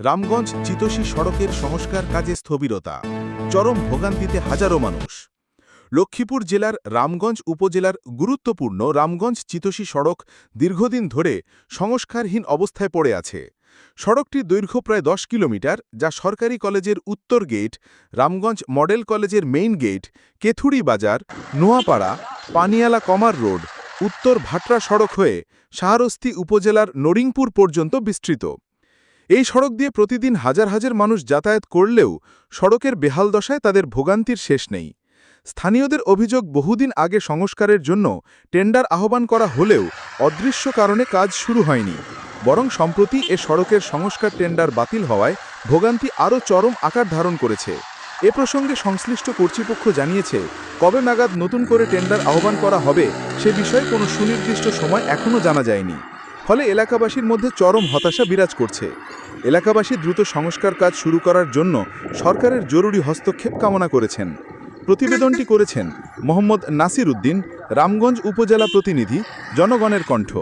রামগঞ্জ চিতোষী সড়কের সংস্কার কাজে স্থবিরতা। চরম ভোগান্তিতে হাজারো মানুষ। লক্ষ্মীপুর জেলার রামগঞ্জ উপজেলার গুরুত্বপূর্ণ রামগঞ্জ চিতোষী সড়ক দীর্ঘদিন ধরে সংস্কারহীন অবস্থায় পড়ে আছে। সড়কটির দৈর্ঘ্য প্রায় দশ কিলোমিটার, যা সরকারি কলেজের উত্তর গেট, রামগঞ্জ মডেল কলেজের মেইন গেট কেথুরি বাজার, নোয়াপাড়া, পানিয়ালা কমার রোড উত্তর ভাটরা সড়ক হয়ে শাহরস্তি উপজেলার নরিংপুর পর্যন্ত বিস্তৃত। এই সড়ক দিয়ে প্রতিদিন হাজার হাজার মানুষ যাতায়াত করলেও সড়কের বেহাল দশায় তাদের ভোগান্তির শেষ নেই। স্থানীয়দের অভিযোগ বহুদিন আগে সংস্কারের জন্য টেন্ডার আহ্বান করা হলেও অদৃশ্য কারণে কাজ শুরু হয়নি। বরং সম্প্রতি এ সড়কের সংস্কার টেন্ডার বাতিল হওয়ায় ভোগান্তি আরও চরম আকার ধারণ করেছে। এ প্রসঙ্গে সংশ্লিষ্ট কর্তৃপক্ষ জানিয়েছে কবে নাগাদ নতুন করে টেন্ডার আহ্বান করা হবে সে বিষয়ে কোনো সুনির্দিষ্ট সময় এখনও জানা যায়নি। ফলে এলাকাবাসীর মধ্যে চরম হতাশা বিরাজ করছে। এলাকাবাসী দ্রুত সংস্কার কাজ শুরু করার জন্য সরকারের জরুরি হস্তক্ষেপ কামনা করেছেন। প্রতিবেদনটি করেছেন মোহাম্মদ নাসির উদ্দিন, রামগঞ্জ উপজেলা প্রতিনিধি, জনগণের কণ্ঠ।